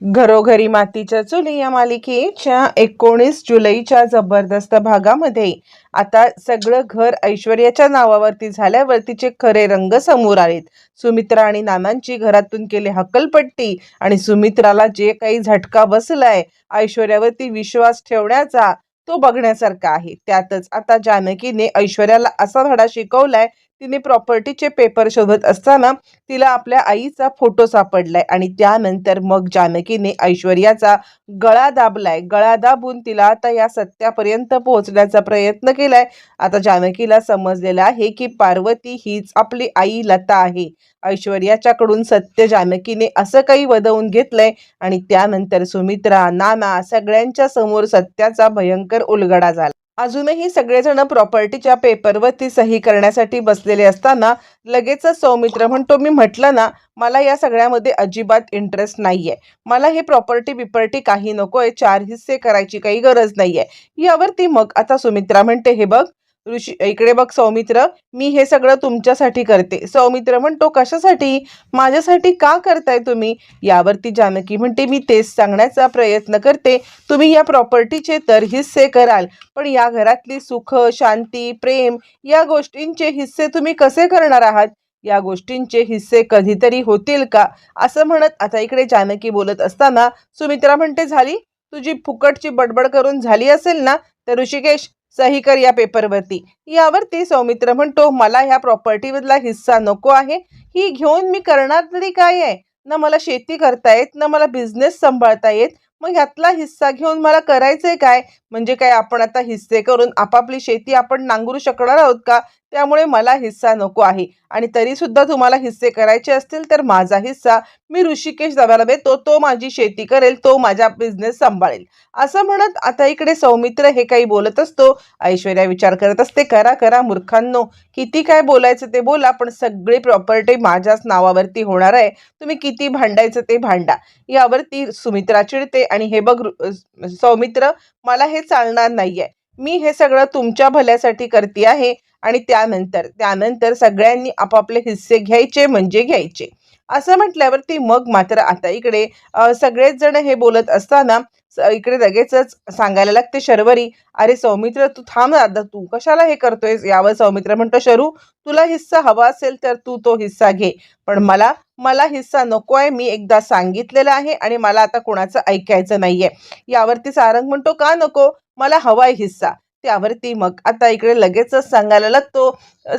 घरोघरी मातीच्या चुली या मालिकेच्या एकोणीस जुलैच्या जबरदस्त भागामध्ये. आता सगळं घर ऐश्वर्याच्या नावावरती झाल्यावर तिचे खरे रंग समोर आलेत. सुमित्रा आणि नानांची घरातून केली हकलपट्टी आणि सुमित्राला जे काही झटका बसलाय ऐश्वर्यावरती विश्वास ठेवण्याचा तो बघण्यासारखा आहे. त्यातच आता जानकीने ऐश्वर्याला असा धडा शिकवलाय तिने प्रॉपर्टीचे पेपर शोधत असताना तिला आपल्या आईचा फोटो सापडलाय आणि त्यानंतर मग जानकीने ऐश्वर्याचा गळा दाबलाय. गळा दाबून तिला आता या सत्यापर्यंत पोहोचण्याचा प्रयत्न केलाय. आता जानकीला समजलेलं आहे की पार्वती हीच आपली आई लता आहे. ऐश्वर्याच्याकडून सत्य जानकीने असं काही वदवून घेतलंय आणि त्यानंतर सुमित्रा नाना सगळ्यांच्या समोर सत्याचा भयंकर उलगडा झाला. अजूनही सगळेजण प्रॉपर्टीच्या पेपरवरती सही करण्यासाठी बसलेले असताना लगेचच सौमित्र म्हणतो मी म्हटलं ना मला या सगळ्यामध्ये अजिबात इंटरेस्ट नाहीये. मला हे प्रॉपर्टी बिपर्टी काही नको आहे चार हिस्से करायची काही गरज नाहीये. यावरती मग आता सुमित्रा म्हणते हे बघ ऋषी इकडे बघ सौमित्र मी हे सगळं तुमच्यासाठी करते. सौमित्र म्हणतो कशासाठी? माझ्यासाठी का करताय तुम्ही? यावरती जानकी म्हणते मी तेच सांगण्याचा प्रयत्न करते. तुम्ही या प्रॉपर्टीचे तर हिस्से कराल पण या घरातली सुख शांती प्रेम या गोष्टींचे हिस्से तुम्ही कसे करणार आहात? या गोष्टींचे हिस्से कधीतरी होतील का? असं म्हणत आता इकडे जानकी बोलत असताना सुमित्रा म्हणते झाली? तुझी फुकटची बडबड करून झाली असेल ना? तर ऋषिकेश सही कर या पेपरवरती. यावरती सौमित्र म्हणतो मला ह्या प्रॉपर्टीमधला हिस्सा नको आहे. ही घेऊन मी करणार तरी काय आहे? ना मला शेती करता येत ना मला बिझनेस सांभाळता येत. मग ह्यातला हिस्सा घेऊन मला करायचंय काय? म्हणजे काय आपण आता हिस्से करून आपापली शेती आपण नांगरू शकणार आहोत का? त्यामुळे मला हिस्सा नको आहे. आणि तरी सुद्धा तुम्हाला हिस्से करायचे असतील तर माझा हिस्सा मी ऋषिकेश दादाला देतो तो माझी शेती करेल तो माझा बिझनेस सांभाळेल. असं म्हणत आता इकडे सौमित्र हे काही बोलत असतो. ऐश्वर्या विचार करत असते करा करा मूर्खांनो किती काय बोलायचं ते बोला पण सगळी प्रॉपर्टी माझ्याच नावावरती होणार आहे. तुम्ही किती भांडायचं ते भांडा. यावरती सुमित्रा चिडते आणि हे बघ सौमित्र मला हे चालणार नाहीये. मी हे सगळं तुमच्या भल्यासाठी करते आहे आणि त्यानंतर त्यानंतर सगळ्यांनी आपापले हिस्से घ्यायचे म्हणजे घ्यायचे. असं म्हटल्यावरती मग मात्र आता इकडे सगळेच जण हे बोलत असताना स- इकडे लगेचच सांगायला लागते शर्वरी अरे सौमित्र तू थांब ना आता तू कशाला हे करतोयस? यावर सौमित्र म्हणतो शरू तुला हिस्सा हवा असेल तर तू तो हिस्सा घे. पण मला मला हिस्सा नको आहे मी एकदा सांगितलेला आहे आणि मला आता कोणाचं ऐकायचं नाहीये. यावरती सारंग म्हणतो का नको? मला हवाय हिस्सा. त्यावरती मग आता इकडे लगेचच सांगायला लागतो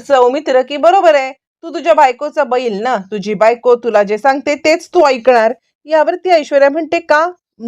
सौमित्र की बरोबर आहे तू तुझ्या बायकोचा बैल ना तुझी बायको तुला जे सांगते तेच तू ऐकणार. यावरती ऐश्वर्या म्हणते का?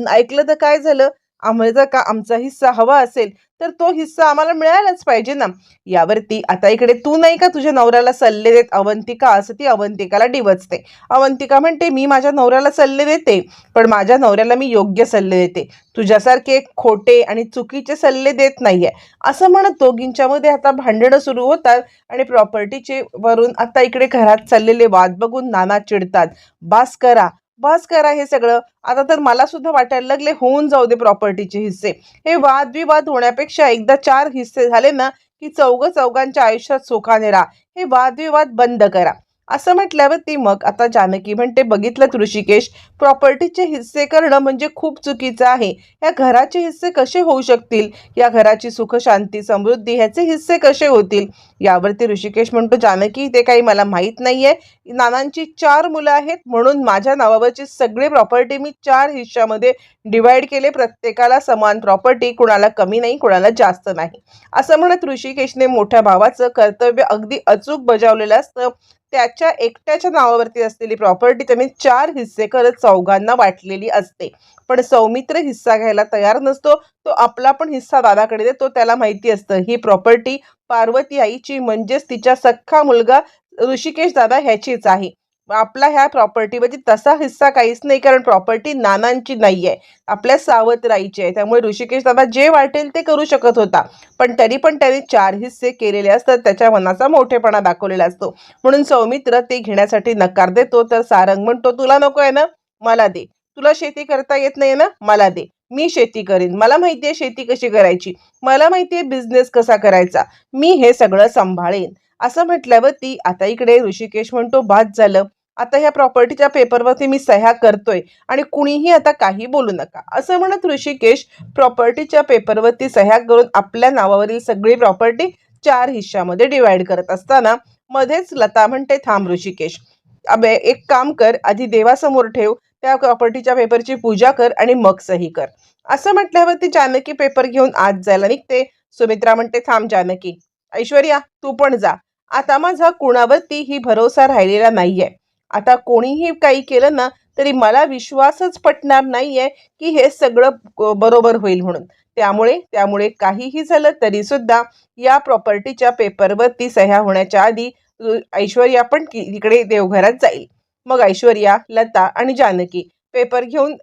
ऐकलं तर काय झालं? आम्हाला जर का आमचा हिस्सा हवा असेल तर तो हिस्सा आम्हाला मिळायलाच पाहिजे ना. यावरती आता इकडे तू नाही का तुझ्या नवऱ्याला सल्ले देत? अवंतिका असं ती अवंतिकाला डिवचते. अवंतिका म्हणते मी माझ्या नवऱ्याला सल्ले देते पण माझ्या नवऱ्याला मी योग्य सल्ले देते. तुझ्यासारखे खोटे आणि चुकीचे सल्ले देत नाहीये. असं म्हणत दोघींच्यामध्ये आता भांडणं सुरू होतात आणि प्रॉपर्टीचे वरून आता इकडे घरात चाललेले वाद बघून नाना चिडतात. बास करा बस करा हे सगळं. आता तर मला सुद्धा वाटायला लागले होऊन जाऊ दे प्रॉपर्टीचे हिस्से. हे वादविवाद होण्यापेक्षा एकदा चार हिस्से झाले ना की चौघ चौघांच्या आयुष्यात सुखाने राहा. हे वादविवाद बंद करा. असं म्हटल्यावरती मग आता जानकी म्हणते बघितलं ऋषिकेश प्रॉपर्टीचे हिस्से करणं म्हणजे खूप चुकीचं आहे. या घराचे हिस्से कसे होऊ शकतील? या घराची सुख शांती समृद्धी ह्याचे हिस्से कसे होतील? यावरती ऋषिकेश म्हणतो जानकी ते काही मला माहीत नाही आहे नानांची चार मुलं आहेत. म्हणून माझ्या नावावरची सगळी प्रॉपर्टी मी चार हिश्श्यामध्ये डिवाइड केले. प्रत्येकाला समान प्रॉपर्टी कुणाला कमी नाही कुणाला जास्त नाही. असं म्हणत ऋषिकेशने मोठ्या भावाचं कर्तव्य अगदी अचूक बजावलेलं असतं. त्याच्या एकट्याच्या नावावरती असलेली प्रॉपर्टी त्यांनी चार हिस्से करत चौघांना वाटलेली असते. पण सौमित्र हिस्सा घ्यायला तयार नसतो तो आपला पण हिस्सा दादाकडे देतो त्याला माहिती असतं. ही प्रॉपर्टी पार्वती आईची म्हणजेच तिचा सख्खा मुलगा ऋषिकेश दादा ह्याचीच आहे. आपला ह्या प्रॉपर्टीमध्ये म्हणजे तसा हिस्सा काहीच नाही कारण प्रॉपर्टी नानांची नाही आहे आपल्या सावतराईची आहे. त्यामुळे ऋषिकेश दादा जे वाटेल ते करू शकत होता. पण तरी पण त्याने चार हिस्से केलेले असतात. त्याच्या मनाचा मोठेपणा दाखवलेला असतो. म्हणून सौमित्र ते घेण्यासाठी नकार देतो. तर सारंग म्हणतो तुला नको आहे ना? मला दे. तुला शेती करता येत नाही ना? मला दे. मी शेती करीन. मला माहिती आहे शेती कशी करायची. मला माहिती आहे बिझनेस कसा करायचा. मी हे सगळं सांभाळेन. असं म्हटल्यावर ती आता इकडे ऋषिकेश म्हणतो बाद झालं. आता ह्या प्रॉपर्टीच्या पेपरवरती मी सह्या करतोय आणि कुणीही आता काही बोलू नका. असं म्हणत ऋषिकेश प्रॉपर्टीच्या पेपरवरती सह्या करून आपल्या नावावरील सगळी प्रॉपर्टी चार हिश्श्यामध्ये डिवाइड करत असताना मध्येच लता म्हणते थांब ऋषिकेश अबे एक काम कर आधी देवासमोर ठेव त्या प्रॉपर्टीच्या पेपरची पूजा कर आणि मग सही कर. असं म्हटल्यावरती जानकी पेपर घेऊन आत जायला निघते. सुमित्रा म्हणते थांब जानकी ऐश्वर्या तू पण जा. आता माझा कुणावरती ही भरोसा राहिलेला नाहीये. आता कोणीही काही केलं ना तरी मला विश्वासच पटणार नाहीये की हे सगळं बरोबर होईल म्हणून. त्यामुळे त्यामुळे काहीही झालं तरी सुद्धा या प्रॉपर्टीच्या पेपरवरती सह्या होण्याच्या आधी ऐश्वर्या पण तिकडे देवघरात जाईल. मग ऐश्वर्या लता आणि जानकी पेपर घेऊन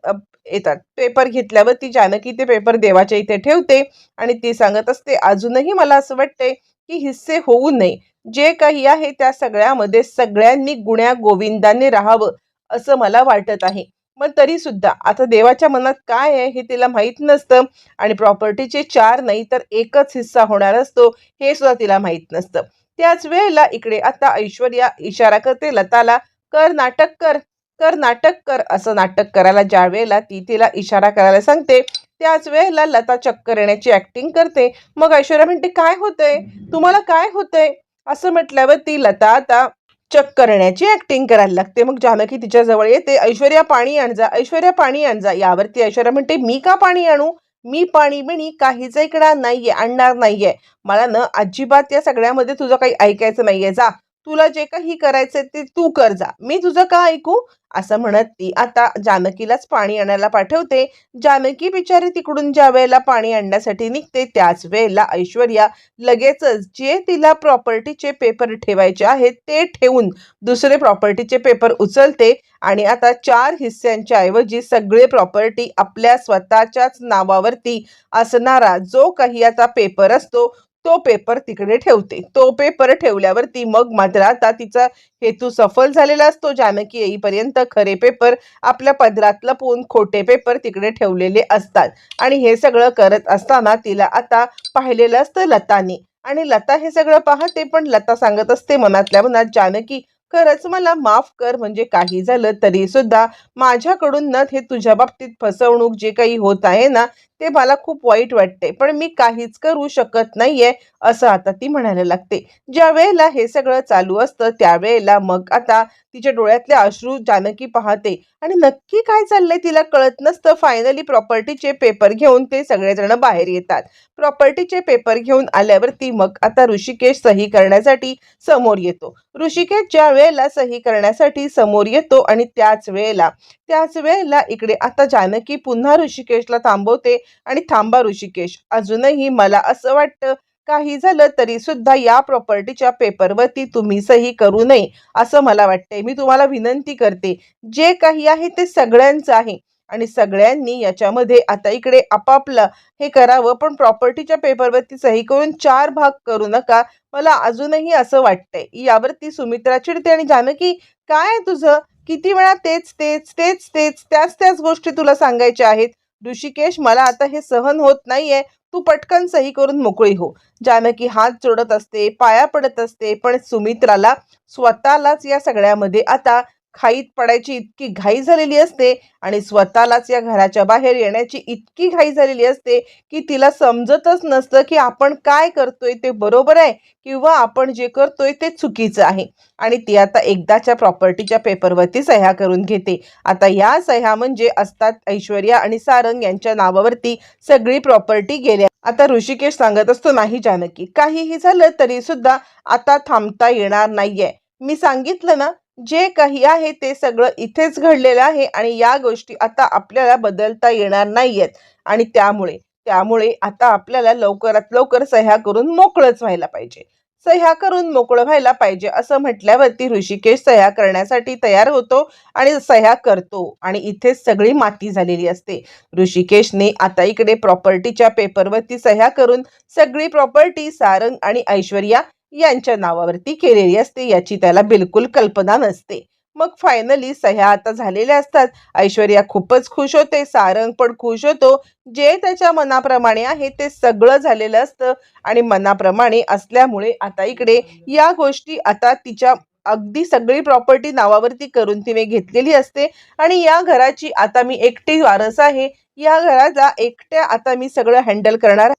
येतात. पेपर घेतल्यावर ती जानकी ते पेपर देवाच्या इथे ठेवते आणि ती सांगत असते अजूनही मला असं वाटतंय की हिस्से होऊ नये. जे काही आहे त्या सगळ्यामध्ये सगळ्यांनी गुण्या गोविंदाने राहावं असं मला वाटत आहे. मग तरी सुद्धा आता देवाच्या मनात काय आहे हे तिला माहीत नसतं आणि प्रॉपर्टीचे चार नाही तर एकच हिस्सा होणार असतो हे सुद्धा तिला माहीत नसतं. त्याच वेळेला इकडे आता ऐश्वर्या इशारा करते लताला कर नाटक कर कर नाटक कर असं नाटक करायला ज्या वेळेला ती तिला इशारा करायला सांगते त्याच वेळेला लता चक्कर येण्याची ऍक्टिंग करते. मग ऐश्वर्या म्हणते काय होतंय? तुम्हाला काय होतंय? असं म्हटल्यावर ती लता आता चक्कर येण्याची ऍक्टिंग करायला लागते. मग जानकी तिच्या जवळ येते. ऐश्वर्या पाणी आणजा. ऐश्वर्या पाणी आणजा. यावरती ऐश्वर्या म्हणते मी का पाणी आणू? मी पाणी बिणी काहीच ऐकणार नाहीये आणणार नाहीये. मला ना अजिबात या सगळ्यामध्ये तुझं काही ऐकायचं नाहीये. जा तुला जे काही करायचंय ते तू कर जा. मी तुझं का ऐकू? असं म्हणत ती आता जानकीलाच पाणी आणायला पाठवते. जानकी बिचारी तिकडून ज्या वेळेला पाणी आणण्यासाठी निघते त्याच वेळेला ऐश्वर्या लगेचच जे तिला प्रॉपर्टीचे पेपर ठेवायचे आहेत ते ठेवून दुसरे प्रॉपर्टीचे पेपर उचलते आणि आता चार हिस्स्यांच्या ऐवजी सगळे प्रॉपर्टी आपल्या स्वतःच्याच नावावरती असणारा जो काही आता पेपर असतो तो पेपर तिकडे ठेवते. तो पेपर ठेवल्यावरती मग मात्र आता तिचा हेतू सफल झालेला असतो जानकी येईपर्यंत खरे पेपर आपल्या पदरात लपवून खोटे पेपर तिकडे ठेवलेले असतात. आणि हे सगळं करत असताना तिला आता पाहिलेलं असतं लतानी. आणि लता हे सगळं पाहते पण लता सांगत असते मनातल्या मनात जानकी खरंच मला माफ कर म्हणजे काही झालं तरी सुद्धा माझ्याकडून न हे तुझ्या बाबतीत फसवणूक जे काही होत आहे ना ते मला खूप वाईट वाटते. पण मी काहीच करू शकत नाहीये असं आता ती म्हणायला लागते. ज्या वेळेला हे सगळं चालू असतं त्यावेळेला मग आता तिच्या डोळ्यातले अश्रू जानकी पाहते. आणि नक्की काय चाललंय तिला कळत नसतं. फायनली प्रॉपर्टीचे पेपर घेऊन ते सगळेजण बाहेर येतात. प्रॉपर्टीचे पेपर घेऊन आल्यावरती मग आता ऋषिकेश सही करण्यासाठी समोर येतो. ऋषिकेश ज्या वेळेला सही करण्यासाठी समोर येतो आणि त्याच वेळेला त्याच वेळेला इकडे आता जानकी पुन्हा ऋषिकेशला थांबवते. आणि थांबा ऋषिकेश. अजूनही मला असं वाटतं काही झालं तरी सुद्धा या प्रॉपर्टीच्या पेपरवरती तुम्ही सही करू नये असं मला वाटतंय. मी तुम्हाला विनंती करते जे काही आहे ते सगळ्यांचं आहे. आणि सगळ्यांनी याच्यामध्ये आता इकडे आपापलं हे करावं पण प्रॉपर्टीच्या पेपरवरती सही करून चार भाग करू नका. मला अजूनही असं वाटतंय. यावरती सुमित्रा चिडते आणि जानकी काय तुझं? किती वेळा तेच तेच तेच तेच त्याच त्याच गोष्टी तुला सांगायच्या आहेत? ऋषिकेश मला आता हे सहन होत नाहीये. तू पटकन सही करून मोकळी हो. जानकी हात जोडत असते पाया पडत असते पण सुमित्राला स्वतःलाच या सगळ्यामध्ये आता खाईत पडायची इतकी घाई झालेली असते आणि स्वतःलाच या घराच्या बाहेर येण्याची इतकी घाई झालेली असते की तिला समजतच नसतं की आपण काय करतोय ते बरोबर आहे किंवा आपण जे करतोय ते चुकीचं आहे. आणि ती आता एकदाच्या प्रॉपर्टीच्या पेपरवरती सह्या करून घेते. आता या सह्या म्हणजे असतात ऐश्वर्या आणि सारंग यांच्या नावावरती सगळी प्रॉपर्टी गेल्या. आता ऋषिकेश सांगत असतो नाही जानकी काहीही झालं तरी सुद्धा आता थांबता येणार नाहीये. मी सांगितलं ना जे काही आहे ते सगळं इथेच घडलेलं आहे आणि या गोष्टी आता आपल्याला बदलता येणार नाहीयेत. आणि त्यामुळे त्यामुळे आता आपल्याला लवकरात लवकर सह्या करून मोकळंच व्हायला पाहिजे. सह्या करून मोकळं व्हायला पाहिजे असं म्हटल्यावरती ऋषिकेश सह्या करण्यासाठी तयार होतो आणि सह्या करतो आणि इथेच सगळी माती झालेली असते. ऋषिकेशने आता इकडे प्रॉपर्टीच्या पेपरवरती सह्या करून सगळी प्रॉपर्टी सारंग आणि ऐश्वर्या यांच्या नावावरती केलेली असते याची त्याला बिलकुल कल्पना नसते. मग फायनली सह्या आता झालेल्या असतात. ऐश्वर्या खूपच खुश होते सारंग पण खुश होतो. जे त्याच्या मनाप्रमाणे आहे ते सगळं झालेलं असतं आणि मनाप्रमाणे असल्यामुळे आता इकडे या गोष्टी आता तिच्या अगदी सगळी प्रॉपर्टी नावावरती करून तिने घेतलेली असते आणि या घराची आता मी एकटी वारस आहे. या घराचा एकट्या आता मी सगळं हँडल करणार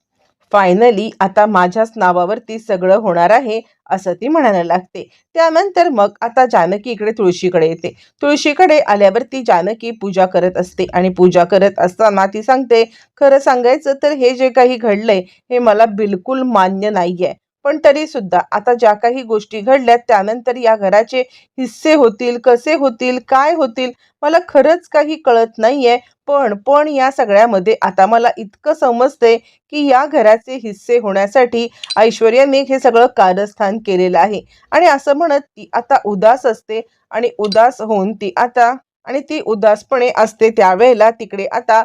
फायनली आता माझ्याच नावावरती सगळं होणार आहे असं ती म्हणायला लागते. त्यानंतर मग आता जानकी इकडे तुळशीकडे येते. तुळशीकडे आल्यावरती जानकी पूजा करत असते आणि पूजा करत असताना ती सांगते खरं सांगायचं तर हे जे काही घडलंय हे मला बिलकुल मान्य नाही आहे पण तरी सुद्धा आता ज्या काही गोष्टी घडल्यात त्यानंतर या घराचे हिस्से होतील कसे होतील काय होतील मला खरंच काही कळत नाहीये. पण पण या सगळ्यामध्ये आता मला इतकं समजतंय की या घराचे हिस्से होण्यासाठी ऐश्वर्याने हे सगळं कारस्थान केलेलं आहे. आणि असं म्हणत ती आता उदास असते आणि उदास होऊन ती आता आणि ती उदासपणे असते त्यावेळेला तिकडे आता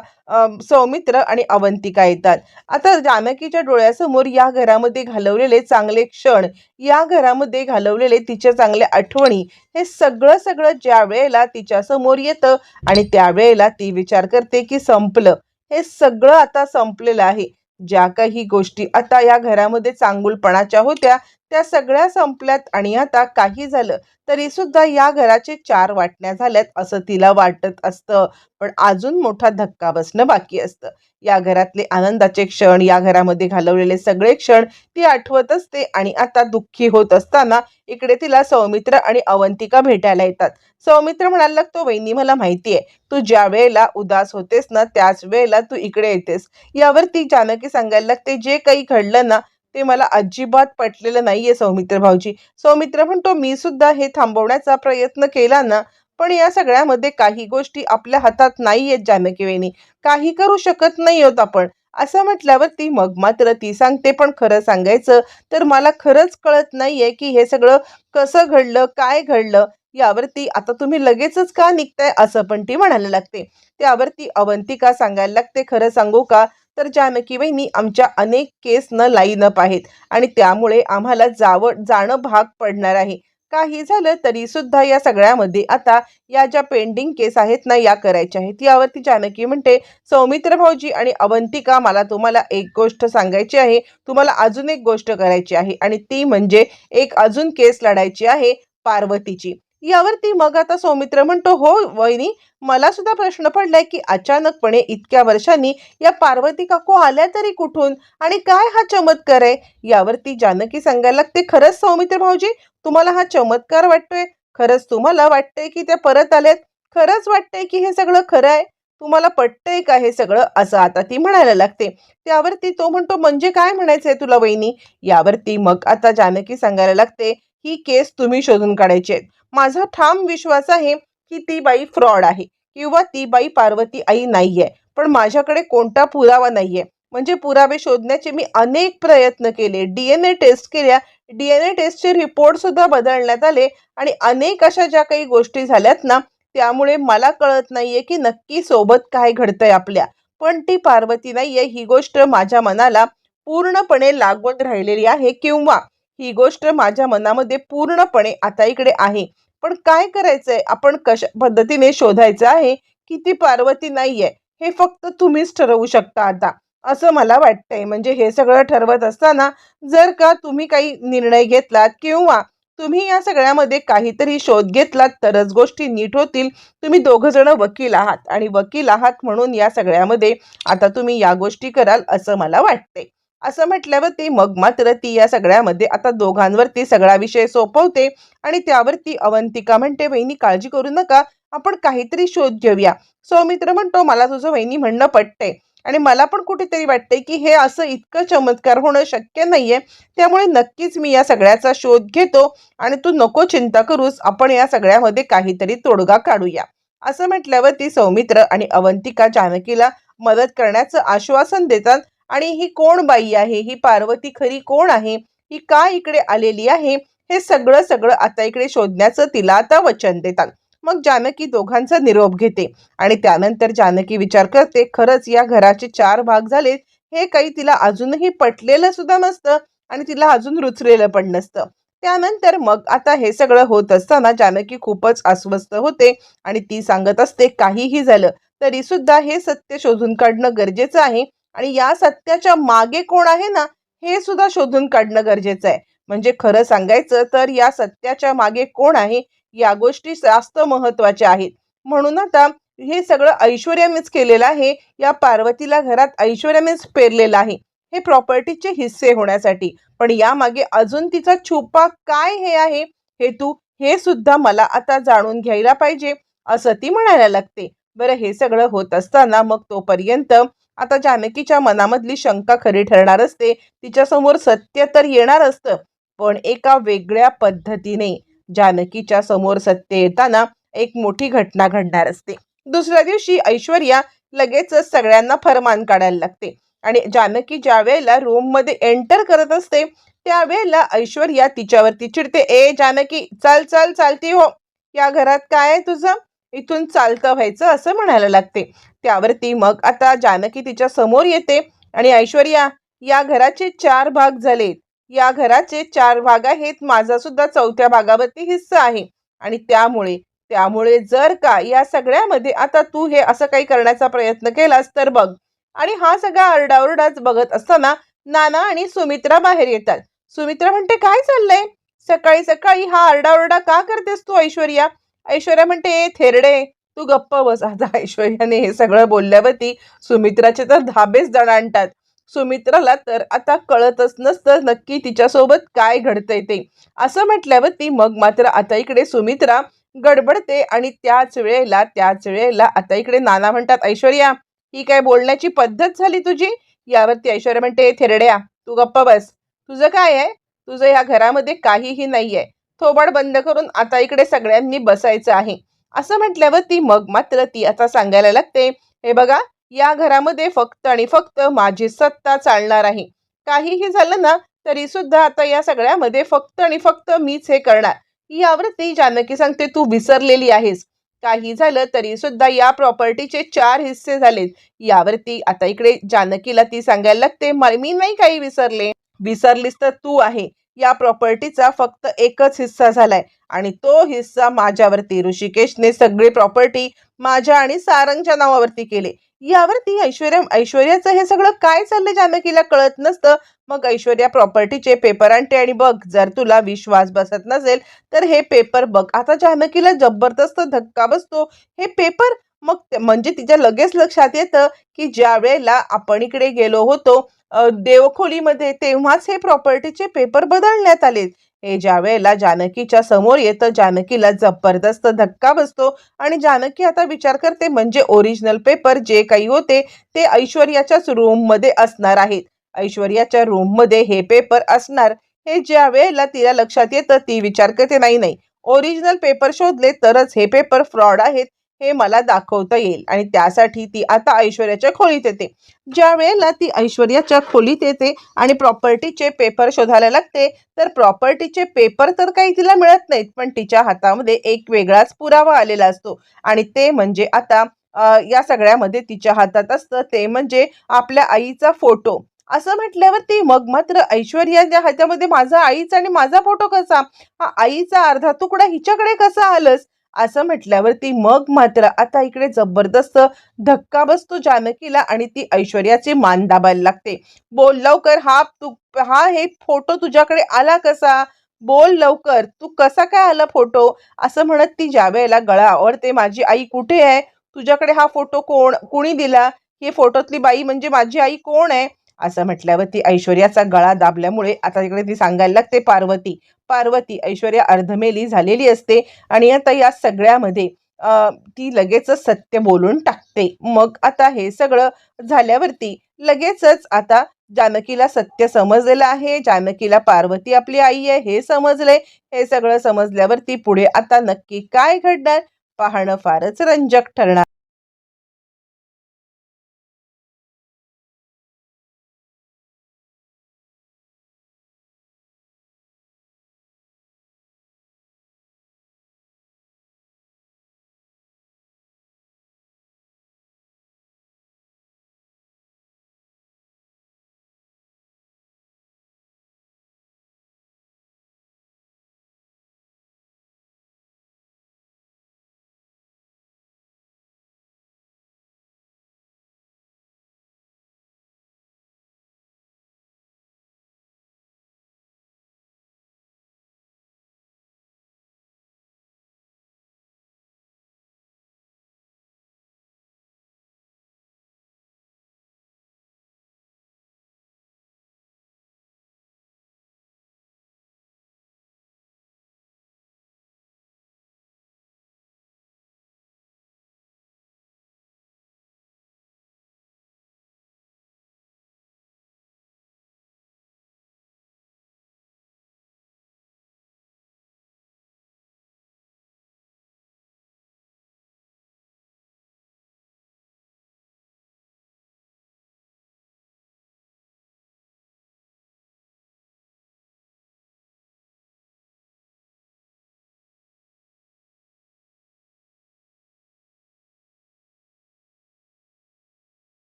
सौमित्र आणि अवंतिका येतात. आता जानकीच्या डोळ्यासमोर या घरामध्ये घालवलेले चांगले क्षण या घरामध्ये घालवलेले तिच्या चांगल्या आठवणी हे सगळं सगळं ज्या वेळेला तिच्यासमोर येतं आणि त्यावेळेला ती विचार करते की संपलं. हे सगळं आता संपलेलं आहे. ज्या काही गोष्टी आता या घरामध्ये चांगुलपणाच्या होत्या त्या सगळ्या संपल्यात आणि आता काही झालं तरी सुद्धा या घराचे चार वाटण्या झाल्यात असं तिला वाटत असतं. पण अजून मोठा धक्का बसणं बाकी असतं. या घरातले आनंदाचे क्षण या घरामध्ये घालवलेले सगळे क्षण ती आठवत असते आणि आता दुःखी होत असताना इकडे तिला सौमित्र आणि अवंतिका भेटायला येतात. सौमित्र म्हणायला लागतो वहिनी मला माहिती आहे तू ज्या वेळेला उदास होतेस ना त्याच वेळेला तू इकडे येतेस. यावर ती जानकी सांगायला लागते जे काही घडलं ना ते मला अजिबात पटलेलं नाहीये सौमित्र भाऊजी. सौमित्र म्हणतो मी सुद्धा हे थांबवण्याचा प्रयत्न केला ना पण या सगळ्यामध्ये काही गोष्टी आपल्या हातात नाही आहेत जानकी काही करू शकत नाही होत आपण. असं म्हटल्यावर ती मग मात्र ती सांगते पण खरं सांगायचं तर मला खरंच कळत नाहीये की हे सगळं कसं घडलं काय घडलं? यावरती आता तुम्ही लगेचच का निघताय? असं पण ती म्हणायला लागते. त्यावरती अवंतिका सांगायला लागते खरं सांगू का? तर जानकी वहिनी आमच्या अनेक केस न लाईन अप आहेत आणि त्यामुळे आम्हाला जावं जाणं भाग पडणार आहे. काही झालं तरी सुद्धा या सगळ्यामध्ये आता या ज्या पेंडिंग केस आहेत ना या करायच्या आहेत. यावरती जानकी म्हणते सौमित्र भाऊजी आणि अवंतिका मला तुम्हाला एक गोष्ट सांगायची आहे. तुम्हाला अजून एक गोष्ट करायची आहे आणि ती म्हणजे एक अजून केस लढायची आहे पार्वतीची. यावरती मग आता सौमित्र म्हणतो हो वहिनी मला सुद्धा प्रश्न पडलाय की अचानकपणे इतक्या वर्षांनी या पार्वती काकू आल्या तरी कुठून आणि काय हा चमत्कार आहे? यावरती जानकी सांगायला लागते खरंच सौमित्र भाऊजी तुम्हाला हा चमत्कार वाटतोय? खरंच तुम्हाला वाटतंय की त्या परत आल्यात? खरंच वाटतंय की हे सगळं खरं आहे? तुम्हाला पटतंय का हे सगळं? असं आता ती म्हणायला लागते. त्यावरती तो म्हणतो म्हणजे काय म्हणायचंय तुला वहिनी? यावरती मग आता जानकी सांगायला लागते ही केस तुम्ही शोधून काढायची आहेत. माझा ठाम विश्वास आहे की ती बाई फ्रॉड आहे किंवा ती बाई पार्वती आई नाहीये. पण माझ्याकडे कोणता पुरावा नाहीये. म्हणजे पुरावे शोधण्याचे मी अनेक प्रयत्न केले. डी एन ए टेस्ट केल्या. डी एन ए टेस्टचे रिपोर्ट सुद्धा बदलण्यात आले आणि अनेक अशा ज्या काही गोष्टी झाल्यात ना त्यामुळे मला कळत नाहीये की नक्की सोबत काय घडतंय आपल्या. पण ती पार्वती नाहीये ही गोष्ट माझ्या मनाला पूर्णपणे लागून राहिलेली आहे किंवा ही गोष्ट माझ्या मनामध्ये पूर्णपणे आता इकडे आहे. पण काय करायचंय? आपण कशा पद्धतीने शोधायचं आहे की ती पार्वती नाहीये? हे फक्त तुम्हीच ठरवू शकता आता. असं मला वाटतंय. म्हणजे हे सगळं ठरवत असताना जर का तुम्ही काही निर्णय घेतलात किंवा तुम्ही या सगळ्यामध्ये काहीतरी शोध घेतलात तरच गोष्टी नीट होतील. तुम्ही दोघ जण वकील आहात आणि वकील आहात म्हणून या सगळ्यामध्ये आता तुम्ही या गोष्टी कराल असं मला वाटतंय. असं म्हटल्यावर ती मग मात्र ती या सगळ्यामध्ये आता दोघांवरती सगळा विषय सोपवते आणि त्यावरती अवंतिका म्हणते वहिनी काळजी करू नका आपण काहीतरी शोध घेऊया. सौमित्र म्हणतो मला तुझं वहिनी म्हणणं पटतंय आणि मला पण कुठेतरी वाटतंय की हे असं इतकं चमत्कार होणं शक्य नाहीये. त्यामुळे नक्कीच मी या सगळ्याचा शोध घेतो आणि तू नको चिंता करूस आपण या सगळ्यामध्ये काहीतरी तोडगा काढूया. असं म्हटल्यावर ती सौमित्र आणि अवंतिका जानकीला मदत करण्याचं आश्वासन देतात आणि ही कोण बाई आहे? ही पार्वती खरी कोण आहे? ही का इकडे आलेली आहे? हे सगळं सगळं आता इकडे शोधण्याचं तिला आता वचन देतात. मग जानकी दोघांचा निरोप घेते आणि त्यानंतर जानकी विचार करते खरंच या घराचे चार भाग झालेत. हे काही तिला अजूनही पटलेलं सुद्धा नसतं आणि तिला अजून रुचलेलं पण नसतं. त्यानंतर मग आता हे सगळं होत असताना जानकी खूपच अस्वस्थ होते आणि ती सांगत असते काहीही झालं तरी सुद्धा हे सत्य शोधून काढणं गरजेचं आहे. आणि या सत्याच्या मागे कोण आहे ना हे सुद्धा शोधून काढणं गरजेचं आहे. म्हणजे खरं सांगायचं तर या सत्याच्या मागे कोण आहे या गोष्टी जास्त महत्त्वाच्या आहेत. म्हणून आता हे सगळं ऐश्वर्यानेच केलेलं आहे. या पार्वतीला घरात ऐश्वर्यानेच पेरलेलं आहे. हे प्रॉपर्टीचे हिस्से होण्यासाठी. पण यामागे अजून तिचा छुपा काय हे आहे हे तू हे सुद्धा मला आता जाणून घ्यायला पाहिजे असं ती म्हणायला लागते. बरं हे सगळं होत असताना मग तोपर्यंत आता जानकीच्या मनामधली शंका खरी ठरणार असते. तिच्यासमोर सत्य तर येणार असतं पण एका वेगळ्या पद्धतीने जानकीच्या समोर सत्य येताना एक मोठी घटना घडणार असते. दुसऱ्या दिवशी ऐश्वर्या लगेचच सगळ्यांना फरमान काढायला लागते आणि जानकी ज्या वेळेला रूममध्ये एंटर करत असते त्यावेळेला ऐश्वर्या तिच्यावरती चिडते. ए जानकी चाल चाल चालती हो. या घरात काय आहे तुझं? इथून चालतं व्हायचं असं म्हणायला लागते. त्यावरती मग आता जानकी तिच्या समोर येते आणि ऐश्वर्या या घराचे चार भाग झालेत. या घराचे चार भाग आहेत. माझा सुद्धा चौथ्या भागावरती हिस्सा आहे. आणि त्यामुळे त्यामुळे जर का या सगळ्यामध्ये आता तू हे असं काही करण्याचा प्रयत्न केलास तर बघ. आणि हा सगळा आरडाओरडाच बघत असताना नाना आणि सुमित्रा बाहेर येतात. सुमित्रा म्हणते काय चाललंय? सकाळी सकाळी हा आरडाओरडा का करतेस तू ऐश्वर्या? ऐश्वर्या म्हणते थेरडे तू गप्प बस. आता ऐश्वर्याने हे सगळं बोलल्यावरती सुमित्राचे तर धाबेच जण आणतात. सुमित्राला तर आता कळतच नसतं नक्की तिच्यासोबत काय घडतंय ते. असं म्हटल्यावरती मग मात्र आता इकडे सुमित्रा गडबडते आणि त्याच वेळेला त्याच वेळेला आता इकडे नाना म्हणतात ऐश्वर्या ही काय बोलण्याची पद्धत झाली तुझी? यावरती ऐश्वर्या म्हणते थेरड्या तू गप्प बस. तुझं काय आहे? तुझं या घरामध्ये काहीही नाही आहे थोबाड बंद करून आता इकडे सगळ्यांनी बसायचं आहे. असं म्हटल्यावर ती मग मात्र ती आता सांगायला लागते हे बघा या घरामध्ये फक्त आणि फक्त माझी सत्ता चालणार आहे. काहीही झालं ना तरी सुद्धा आता या सगळ्यामध्ये फक्त आणि फक्त मीच हे करणार. यावरती जानकी सांगते तू विसरलेली आहेस. काही झालं तरी सुद्धा या प्रॉपर्टीचे चार हिस्से झालेत. यावरती आता इकडे जानकीला ती सांगायला लागते मी नाही काही विसरले. विसरलीस तर तू आहे. या प्रॉपर्टीचा फक्त एकच हिस्सा झालाय. आणि तो हिस्सा माझ्यावरती ऋषिकेशने सगळी प्रॉपर्टी माझ्या आणि सारंगच्या नावावरती केले. यावरती ऐश्वर्या ऐश्वर्याचं हे सगळं काय चाललंय जानकीला कळत नसतं. मग ऐश्वर्या प्रॉपर्टीचे पेपर आणते आणि बघ जर तुला विश्वास बसत नसेल तर हे पेपर बघ. आता जानकीला जबरदस्त धक्का बसतो. हे पेपर मग ते- म्हणजे तिच्या लगेच लक्षात येतं की ज्या वेळेला आपण इकडे गेलो होतो देवखोलीमध्ये तेव्हाच हे प्रॉपर्टीचे पेपर बदलण्यात आले हे ज्या वेळेला जानकीच्या समोर येतं जानकीला जबरदस्त धक्का बसतो आणि जानकी आता विचार करते म्हणजे ओरिजिनल पेपर जे काही होते ते ऐश्वर्याच्याच रूममध्ये असणार आहेत. ऐश्वर्याच्या रूममध्ये हे पेपर असणार. हे ज्या वेळेला तिला लक्षात येतं ती विचार करते नाही नाही. ओरिजिनल पेपर शोधले तरच हे पेपर फ्रॉड आहेत. हे मला दाखवता येईल. आणि त्यासाठी ती आता ऐश्वर्याच्या खोलीत येते. ज्या वेळेला ती ऐश्वर्याच्या खोलीत येते आणि प्रॉपर्टीचे पेपर शोधायला लागते तर प्रॉपर्टीचे पेपर तर काही तिला मिळत नाहीत पण तिच्या हातामध्ये एक वेगळाच पुरावा आलेला असतो. आणि ते म्हणजे आता या सगळ्यामध्ये तिच्या हातात असतं ते म्हणजे आपल्या आईचा फोटो असं म्हटल्यावरती मग मात्र ऐश्वर्याच्या हातामध्ये माझा आईचा आणि माझा फोटो कसा? हा आईचा अर्धा तुकडा हिच्याकडे कसा आलंस? असं म्हटल्यावरती मग मात्र आता इकडे जबरदस्त धक्का बसतो जानकीला आणि ती ऐश्वर्याची मान दाबायला लागते. बोल लवकर हा तू हा हे फोटो तुझ्याकडे आला कसा? बोल लवकर तू कसा काय आला फोटो? असं म्हणत ती ज्या वेळेला गळा आवडते माझी आई कुठे आहे? तुझ्याकडे हा फोटो कोण कुणी दिला? ही फोटोतली बाई म्हणजे माझी आई कोण आहे? असं म्हटल्यावर ती ऐश्वर्याचा गळा दाबल्यामुळे आता इकडे ती सांगायला लागते पार्वती पार्वती ऐश्वर्या अर्धमेली झालेली असते आणि आता या सगळ्यामध्ये ती लगेचच सत्य बोलून टाकते. मग आता हे सगळं झाल्यावरती लगेचच आता जानकीला सत्य समजलेलं आहे. जानकीला पार्वती आपली आई आहे हे समजले हे सगळं समजल्यावरती पुढे आता नक्की काय घडणार? पाहणं फारच रंजक ठरणार.